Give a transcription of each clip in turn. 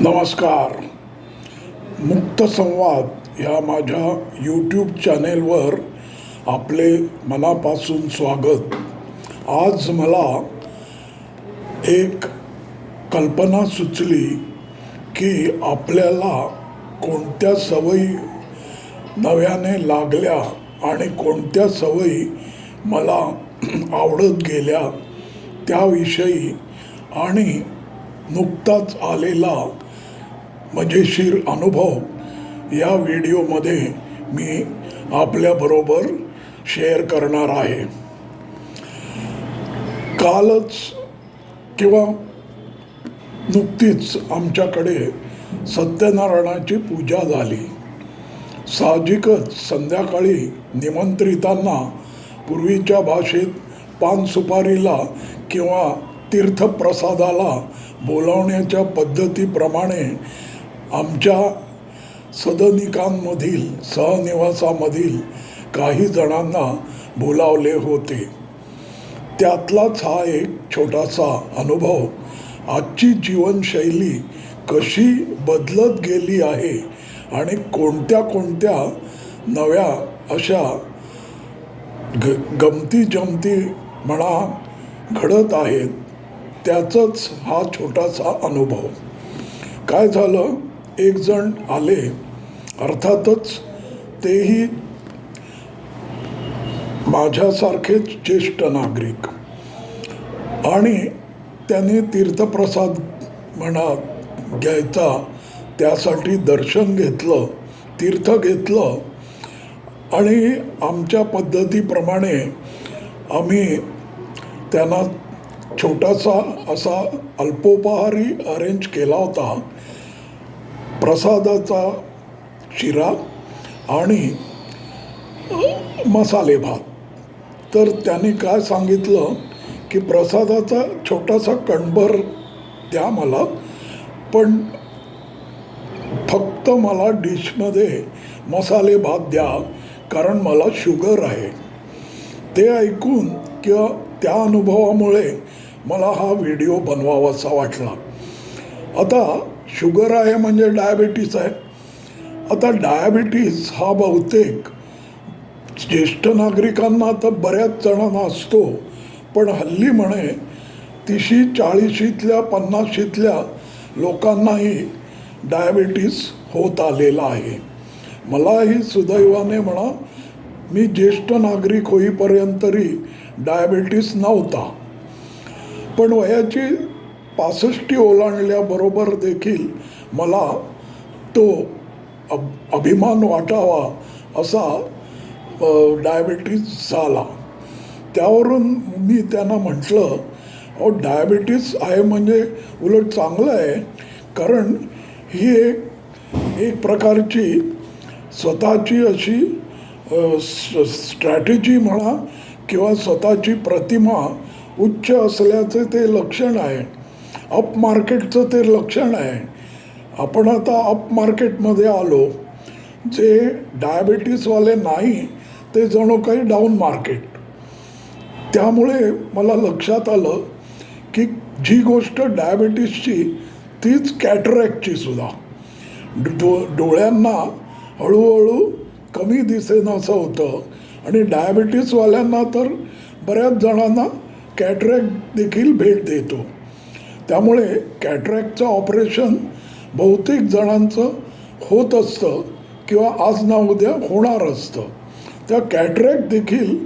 नमस्कार. मुक्त संवाद ह्या माझ्या यूट्यूब चॅनेलवर आपले मनापासून स्वागत. आज मला एक कल्पना सुचली की आपल्याला कोणत्या सवयी नव्याने लागल्या आणि कोणत्या सवयी मला आवडत गेल्या त्याविषयी आणि नुकताच आलेला मजेशीर अनुभव. या व्हिडिओमध्ये मी आपल्याबरोबर शेअर करणार आहे. कालच किंवा नुकतीच आमच्याकडे सत्यनारायणाची पूजा झाली. साहजिकच संध्याकाळी निमंत्रितांना पूर्वीच्या भाषेत पान सुपारीला किंवा तीर्थप्रसादाला बोलावण्याच्या पद्धतीप्रमाणे आमच्या सदनिकांमधील सहनिवासामधील काही जणांना बोलावले होते. त्यातलाच हा एक छोटासा अनुभव. आजची जीवनशैली कशी बदलत गेली आहे आणि कोणत्या कोणत्या नव्या अशा ग गमती जमती म्हणा घडत आहेत त्याचंच हा छोटासा अनुभव. काय झालं? एक जण आले अर्थातच तेही माझ्यासारखेच ज्येष्ठ नागरिक. आणि त्याने तीर्थप्रसाद म्हणा घ्यायचा त्यासाठी दर्शन घेतलं तीर्थ घेतलं. आणि आमच्या पद्धतीप्रमाणे आम्ही त्यांना छोटासा असा अल्पोपहारी अरेंज केला होता. प्रसादाचा शिरा आणि मसाले भात. तर त्याने काय सांगितलं की प्रसादाचा छोटासा कणभर द्या मला पण फक्त मला डिशमध्ये मसाले भात द्या कारण मला शुगर आहे. ते ऐकून किंवा त्या अनुभवामुळे मला हा व्हिडिओ बनवावासा वाटला. आता शुगर आहे म्हणजे डायबिटीस आहे. आता डायबिटीस हा बहुतेक ज्येष्ठ नागरिकांना तर बऱ्याच जणांना असतो. पण हल्ली म्हणे तिशी चाळीशीतल्या पन्नाशीतल्या लोकांनाही डायबिटीस होत आलेला आहे. मलाही सुदैवाने म्हणा मी ज्येष्ठ नागरिक होईपर्यंत तरी डायबिटीस नव्हता. पण वयाची पासष्टी ओलांडल्याबरोबर देखील मला तो अब अभिमान वाटावा असा डायबिटीस झाला. त्यावरून मी त्यांना म्हटलं अहो डायबिटीस आहे म्हणजे उलट चांगलं आहे कारण ही एक एक प्रकारची स्वतःची अशी स्ट्रॅटेजी म्हणा किंवा स्वतःची प्रतिमा उच्च असल्याचे ते लक्षण आहे. अप मार्केटचं ते लक्षण आहे. आपण आता अप मार्केटमध्ये आलो जे डायबिटीसवाले नाही ते जणू काही डाऊन मार्केट त्यामुळे मला लक्षात आलं की जी गोष्ट डायबिटीसची तीच कॅटरॅक्टची सुद्धा. डो डोळ्यांना हळूहळू कमी दिसेनासं होतं आणि डायबिटीसवाल्यांना तर बऱ्याच जणांना कॅटरॅक्ट देखील भेट देतो. त्यामुळे कॅटरॅक्टचं ऑपरेशन बहुतेक जणांचं होत असतं किंवा आज ना उद्या होणार असतं. त्या कॅटरॅक्ट देखील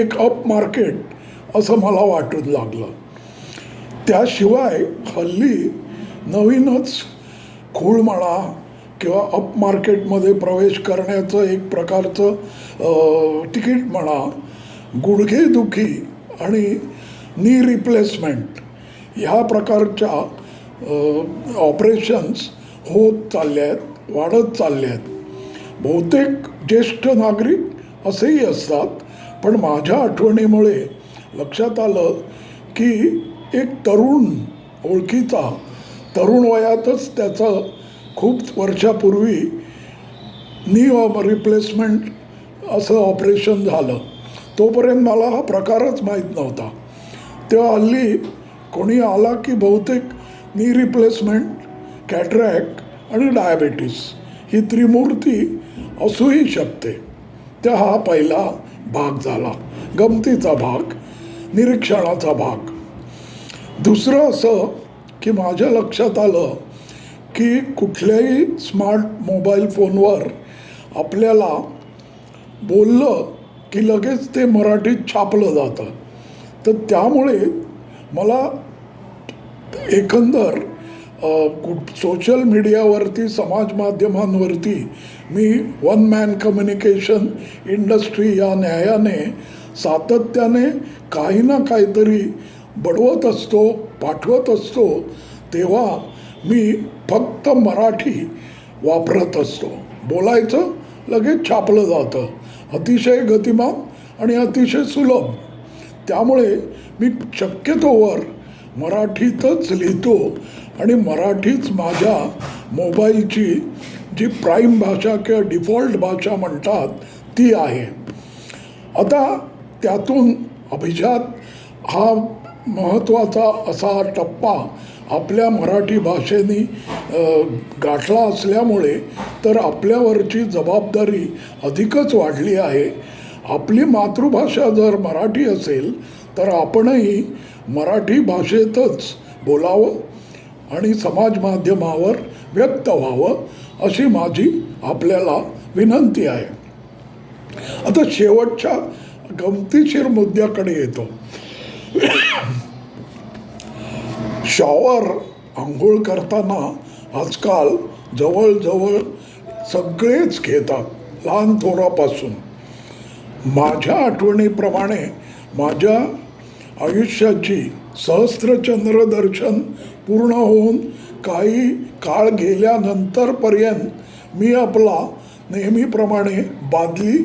एक अप मार्केट असं मला वाटून लागलं. त्याशिवाय हल्ली नवीनच खूळ म्हणा किंवा अप मार्केटमध्ये प्रवेश करण्याचं एक प्रकारचं तिकीट म्हणा गुडघेदुखी आणि नी रिप्लेसमेंट ह्या प्रकारच्या ऑपरेशन्स होत चालले आहेत वाढत चालले आहेत बहुतेक ज्येष्ठ नागरिक असेही असतात पण माझ्या आठवणीमुळे लक्षात आलं की एक तरुण ओळखीचा तरुण वयातच त्याचं खूप वर्षापूर्वी नी रिप्लेसमेंट असं ऑपरेशन झालं. तोपर्यंत मला हा प्रकारच माहीत नव्हता. तेव्हा हल्ली कोणी आला की बहुतेक नी रिप्लेसमेंट कॅटरॅक आणि डायबेटीस ही त्रिमूर्ती असूही शकते. त्या हा पहिला भाग झाला. गमतीचा भाग निरीक्षणाचा भाग. दुसरं असं की माझ्या लक्षात आलं की कुठल्याही स्मार्ट मोबाईल फोनवर आपल्याला बोललं की लगेच ते मराठीत छापलं जातं. तर त्यामुळे मला एकंदर कुठ सोशल मीडियावरती समाज माध्यमांवरती मी वन मॅन कम्युनिकेशन इंडस्ट्री या न्यायाने सातत्याने काही ना काहीतरी बडवत असतो पाठवत असतो तेव्हा मी फक्त मराठी वापरत असतो. बोलायचं लगेच छापलं जातं. अतिशय गतिमान आणि अतिशय सुलभ. त्यामुळे मी शक्यतोवर मराठीतच लिहितो. आणि मराठीच माझ्या मोबाईलची जी प्राईम भाषा किंवा डिफॉल्ट भाषा म्हणतात ती आहे. आता त्यातून अभिजात हा महत्त्वाचा असा टप्पा आपल्या मराठी भाषेने गाठला असल्यामुळे तर आपल्यावरची जबाबदारी अधिकच वाढली आहे. आपली मातृभाषा जर मराठी असेल तर आपणही मराठी भाषेतच बोलावं आणि समाज माध्यमावर व्यक्त व्हावं अशी माझी आपल्याला विनंती आहे. आता शेवटच्या गमतीशीर मुद्द्याकडे येतो. शॉवर आंघोळ करताना आजकाल जवळजवळ सगळेच घेतात लहान थोरापासून. माझ्या आठवणीप्रमाणे माझ्या आयुष्याची सहस्त्रचंद्र दर्शन पूर्ण होऊन काही काळ गेल्यानंतरपर्यंत मी आपला नेहमीप्रमाणे बादली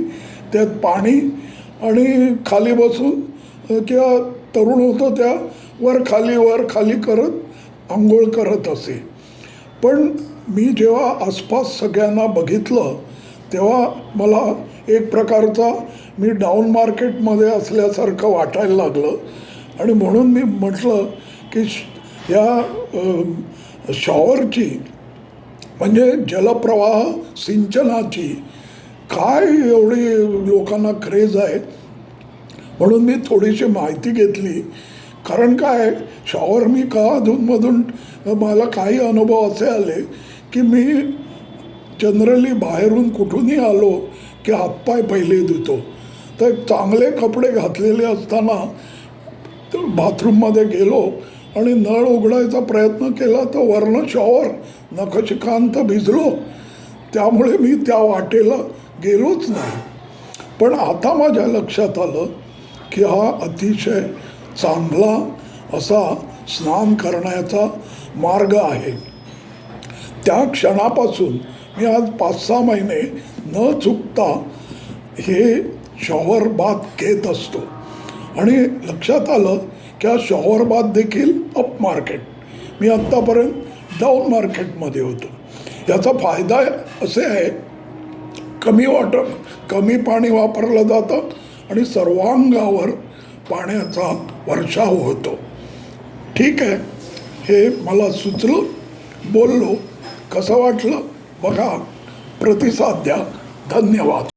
त्यात पाणी आणि खाली बसून किंवा तरुण होतो त्या वर खाली वर खाली करत आंघोळ करत असे. पण मी जेव्हा आसपास सगळ्यांना बघितलं तेव्हा मला एक प्रकारचा मी डाऊन मार्केटमध्ये असल्यासारखं वाटायला लागलं. आणि म्हणून मी म्हटलं की श- या शॉवरची म्हणजे जलप्रवाह सिंचनाची काय एवढी लोकांना क्रेज आहे? म्हणून मी थोडीशी माहिती घेतली. कारण काय शॉवर मी का अधूनमधून मला काही अनुभव असे आले की मी जनरली बाहेरून कुठूनही आलो की हातपाय पहिले धुतो. तर चांगले कपडे घातलेले असताना तर बाथरूममध्ये गेलो आणि नळ उघडायचा प्रयत्न केला तर वर्ण शॉवर नखशिकांत भिजलो. त्यामुळे मी त्या वाटेला गेलोच नाही. पण आता माझ्या लक्षात आलं की हा अतिशय चांगला असा स्नान करण्याचा मार्ग आहे. त्या क्षणापासून मी आज पाच सहा महिने न चुकता हे शॉवर बाथ घेत असतो. आणि लक्षात आलं की हा शॉवर बाथ देखील अप मार्केट मी आत्तापर्यंत डाऊन मार्केटमध्ये होतो. याचा फायदा असे आहे कमी वॉटर कमी पाणी वापरलं जातं आणि सर्वांगावर पाण्याचा वर्षाव होतो. ठीक आहे हे मला सुचलं बोललो कसं वाटलं? बघा प्रतिसाद द्या. धन्यवाद.